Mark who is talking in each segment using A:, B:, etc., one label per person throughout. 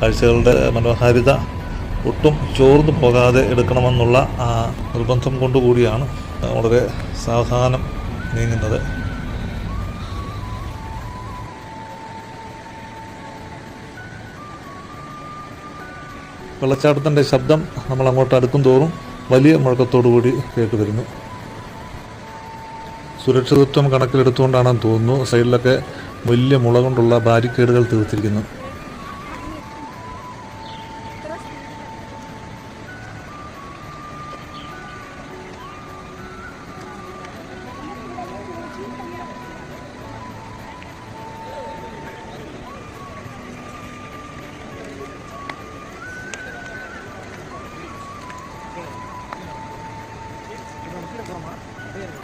A: കാഴ്ചകളുടെ മനോഹാരിത ഒട്ടും ചോർന്നു പോകാതെ എടുക്കണമെന്നുള്ള ആ നിർബന്ധം കൊണ്ടുകൂടിയാണ് വളരെ സാവധാനം നീങ്ങുന്നത്. വെള്ളച്ചാട്ടത്തിന്റെ ശബ്ദം നമ്മൾ അങ്ങോട്ട് അടുക്കും തോറും വലിയ മുഴക്കത്തോടു കൂടി കേട്ട് വരുന്നു. സുരക്ഷിതത്വം കണക്കിലെടുത്തുകൊണ്ടാണെന്ന് തോന്നുന്നു സൈഡിലൊക്കെ വലിയ മുള കൊണ്ടുള്ള ബാരിക്കേഡുകൾ തീർത്തിരിക്കുന്നു.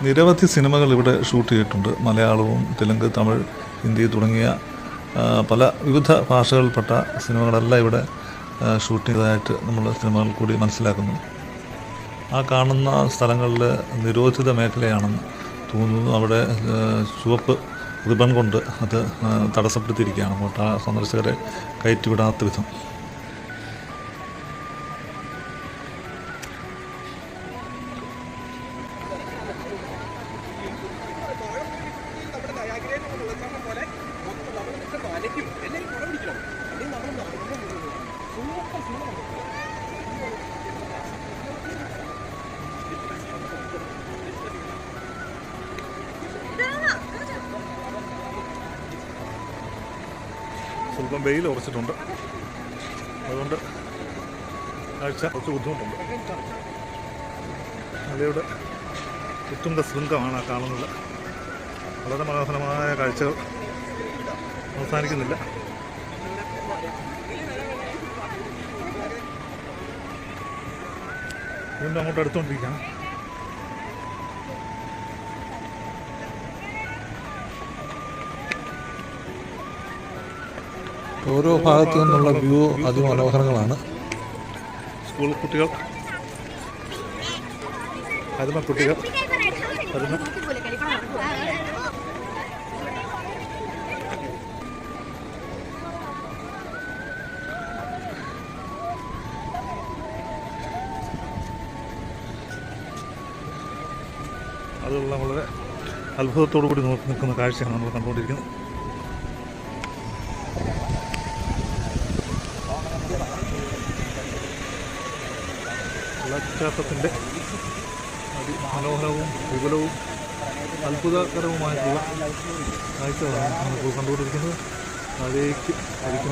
A: നിരവധി സിനിമകൾ ഇവിടെ ഷൂട്ട് ചെയ്തിട്ടുണ്ട്. മലയാളവും തെലുങ്ക് തമിഴ് ഹിന്ദി തുടങ്ങിയ പല വിവിധ ഭാഷകളിൽപ്പെട്ട സിനിമകളെല്ലാം ഇവിടെ ഷൂട്ട് ചെയ്തതായിട്ട് നമ്മൾ സിനിമകൾ കൂടി മനസ്സിലാക്കുന്നു. ആ കാണുന്ന സ്ഥലങ്ങളിൽ നിരോധിത മേഖലയാണെന്ന് തോന്നുന്നു. അവിടെ ചുവപ്പ് റിബൺ കൊണ്ട് അത് തടസ്സപ്പെടുത്തിയിരിക്കുകയാണ്. അങ്ങോട്ട് ആ സന്ദർശകരെ കയറ്റിവിടാത്ത വിധം. സ്വല്പം വെയിൽ ഉറച്ചിട്ടുണ്ട്. അതുകൊണ്ട് കാഴ്ച കുറച്ച് ബുദ്ധിമുട്ടുണ്ട്. മലയുടെ ഉത്തുംഗ ശൃംഗമാണ് ആ കാണുന്നത്. വളരെ മനോഹരമായ കാഴ്ചകൾ അവസാനിക്കുന്നില്ല. വീണ്ടും അങ്ങോട്ട് അടുത്തുകൊണ്ടിരിക്കുകയാണ്. ഓരോ ഭാഗത്തു നിന്നുള്ള വ്യൂ അതിമനോഹരങ്ങളാണ് സ്കൂൾ കുട്ടികൾ. അരുമ കുട്ടികൾ. അതുള്ള വളരെ അത്ഭുതത്തോടു കൂടി നോക്കി നിൽക്കുന്ന കാഴ്ചയാണ് നമ്മൾ കണ്ടുകൊണ്ടിരിക്കുന്നത്. വെള്ളച്ചാട്ടത്തിന്റെ അതിമനോഹരവും വിപുലവും അത്ഭുതകരവുമായിട്ടുള്ള കാഴ്ചകളാണ് നമ്മളിപ്പോൾ കണ്ടുകൊണ്ടിരിക്കുന്നത്. താഴേക്ക് അടിക്കുന്ന